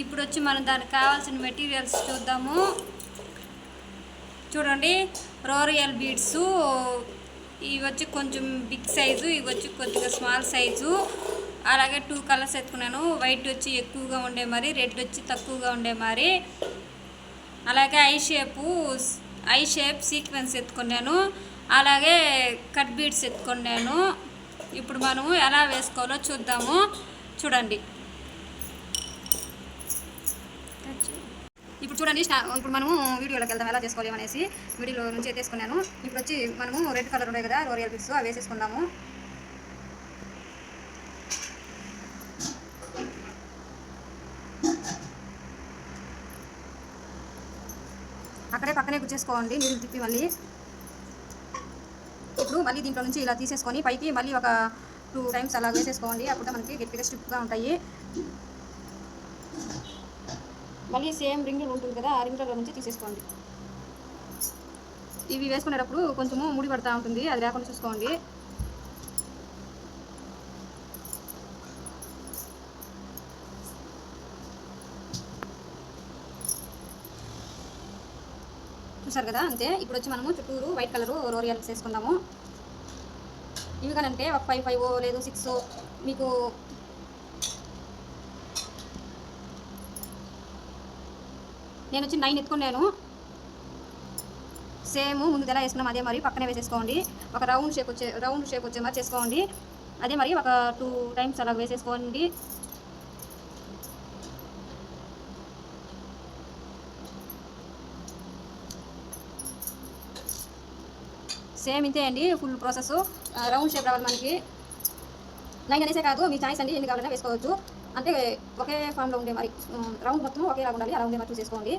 ఇప్పుడు వచ్చి మనం దానికి కావాల్సిన మెటీరియల్స్ చూద్దాము. చూడండి రోరియల్ బీడ్స్ ఇవి వచ్చి కొంచెం బిగ్ సైజు ఇవి వచ్చి కొద్దిగా స్మాల్ సైజు అలాగే టూ కలర్స్ ఎత్తుకున్నాను. వైట్ వచ్చి ఎక్కువగా ఉండే మరి రెడ్ వచ్చి తక్కువగా ఉండే మరి. అలాగే eye shape eye shape sequence ఎత్తుకున్నాను. అలాగే కట్ బీడ్స్ ఎత్తుకున్నాను. ఇప్పుడు మనము ఎలా వేసుకోవాలో చూద్దాము. చూడండి. ఇప్పుడు చూడండి స్టా- ఇప్పుడు మనము వీడియోలోకి వెళ్దాం ఎలా చేసుకోవాలి అనేసి వీడియోలో నుంచి ఎత్తేసుకున్నాను. ఇప్పుడు వచ్చి మనము రెడ్ కలర్ ఉన్నాయి కదా రోరియల్ బిట్స్ అవి వేసేసుకుందాము. అక్కడే పక్కనే గుచ్చేసుకోండి నీళ్ళు తిప్పి మళ్ళీ. ఇప్పుడు మళ్ళీ దీంట్లో నుంచి ఇలా తీసేసుకొని పైకి మళ్ళీ ఒక టూ టైమ్స్ అలా వేసేసుకోండి అప్పుడు మనకి గట్టిగా స్టిప్గా ఉంటాయి. మళ్ళీ సేమ్ రింగులు ఉంటుంది కదా ఆ రింగులలో నుంచి తీసేసుకోండి. ఇవి వేసుకునేటప్పుడు కొంచెము ముడి పడతా ఉంటుంది అది లేకుండా చూసుకోండి. చూసారు కదా అంతే. ఇప్పుడు వచ్చి మనము చుట్టూరు వైట్ కలర్ రోరియల్స్ వేసుకుందాము. ఇవి కానంటే ఒక ఫైవ్ ఫైవ్ లేదు సిక్స్ మీకు నేను వచ్చి నైన్ ఎత్తుకున్నాను. సేమ్ ముందు ఎలా వేసుకున్నాం అదే మరి పక్కనే వేసేసుకోండి. ఒక రౌండ్ షేప్ వచ్చే రౌండ్ షేప్ వచ్చే మరి చేసుకోండి. అదే మరి ఒక టూ టైమ్స్ అలా వేసేసుకోండి. సేమ్ ఇంతే అండి ఫుల్ ప్రాసెస్ రౌండ్ షేప్ రావాలి మనకి. నైన్ అనేసే కాదు మీ చాయిస్ అండి ఎన్ని కావాలన్నా వేసుకోవచ్చు. అంటే ఒకే ఫామ్లో ఉండే మరి రౌండ్ మొత్తం ఒకేలా ఉండాలి. అలా ఉండే మరి చూసేసుకోండి.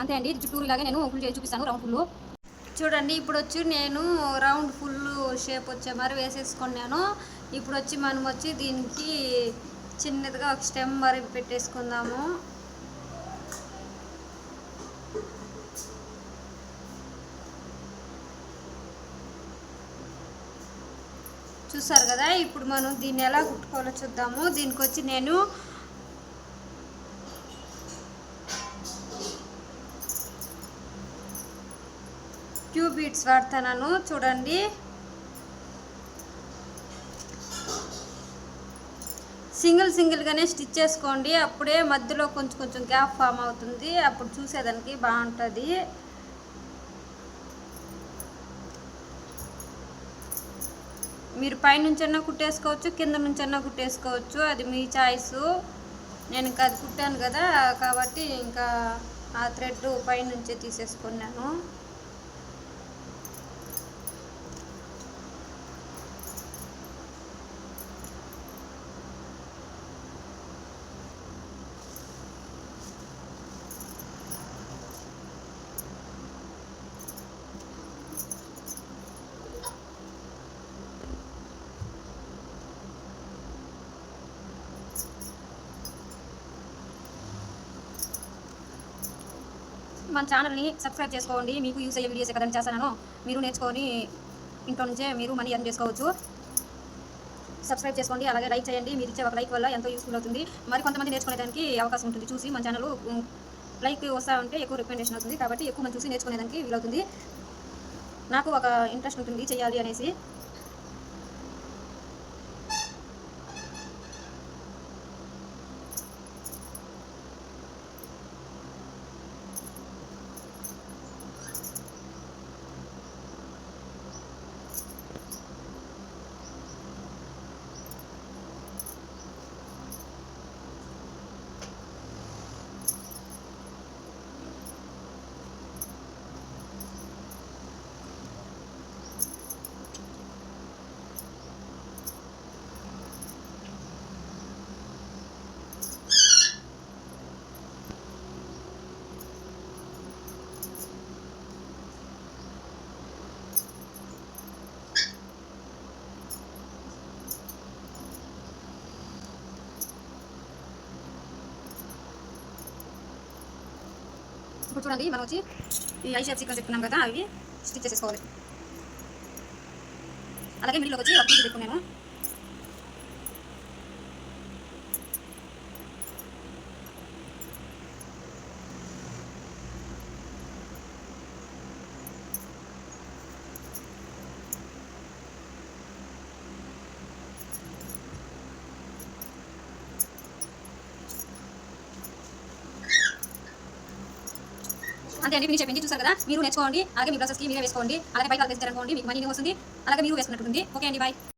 అంతే అండి. ఇది చుట్టూరు ఇలాగే నేను ఫుల్ చేసి చూపిస్తాను రౌండ్ ఫుల్ చూడండి ఇప్పుడు వచ్చి నేను రౌండ్ ఫుల్ షేప్ వచ్చే మరి వేసేసుకున్నాను. ఇప్పుడు వచ్చి మనం వచ్చి దీనికి చిన్నదిగా ఒక స్టెమ్ మరి పెట్టేసుకుందాము. చూసారు కదా ఇప్పుడు మనం దీన్ని ఎలా కుట్టుకోవాలో చూద్దాము. దీనికి వచ్చి నేను క్యూ బీట్స్ వాడుతున్నాను చూడండి. సింగిల్ సింగిల్గానే స్టిచ్ చేసుకోండి అప్పుడే మధ్యలో కొంచెం కొంచెం గ్యాప్ ఫామ్ అవుతుంది అప్పుడు చూసేదానికి బాగుంటుంది. మీరు పైనుంచన్నా కుట్టేసుకోవచ్చు కింద నుంచన్నా కుట్టేసుకోవచ్చు. అది మీ చాయిస్. నేను ఇంకా అది కుట్టాను కదా కాబట్టి ఇంకా ఆ థ్రెడ్ పైనుంచే తీసేసుకున్నాను. మన ఛానల్ని సబ్స్క్రైబ్ చేసుకోండి. మీకు యూస్ అయ్యే వీడియోస్ ఎక్కడైనా చేస్తాను మీరు నేర్చుకొని ఇంట్లో నుంచే మీరు మనీ ఎర్న్ చేసుకోవచ్చు. సబ్స్క్రైబ్ చేసుకోండి. అలాగే లైక్ చేయండి. మీరు ఇచ్చే ఒక లైక్ వల్ల ఎంతో యూస్ఫుల్ అవుతుంది. మరి కొంతమంది నేర్చుకునేదానికి అవకాశం ఉంటుంది. చూసి మన ఛానల్ లైక్ వస్తా ఉంటే ఎక్కువ రికమెండేషన్ అవుతుంది కాబట్టి ఎక్కువ మంది చూసి నేర్చుకునేదానికి వీలవుతుంది. నాకు ఒక ఇంట్రెస్ట్ ఉంటుంది చేయాలి అనేసి. ఇప్పుడు చూడండి మనం వచ్చి ఈ ఐ షేప్ సీక్వెన్స్ చెప్పుకున్నాం కదా అవి స్టిచ్ చేసేసుకోవాలి. అలాగే మిడిల్లోకి వచ్చి ఒక పీస్ పెట్టుకున్నాను అంతే అండి ఫినిష్ చెప్పింది చూసారు కదా? మీరు నేర్చుకోండి అలాగే మీ బ్లౌసెస్కి మీరే వేసుకోండి అలాగే బయట వాళ్ళకి అనుకోండి మీకు మనీ వస్తుంది అలాగే మీరు వేసుకున్నట్టుంది ఓకే అండి బాయ్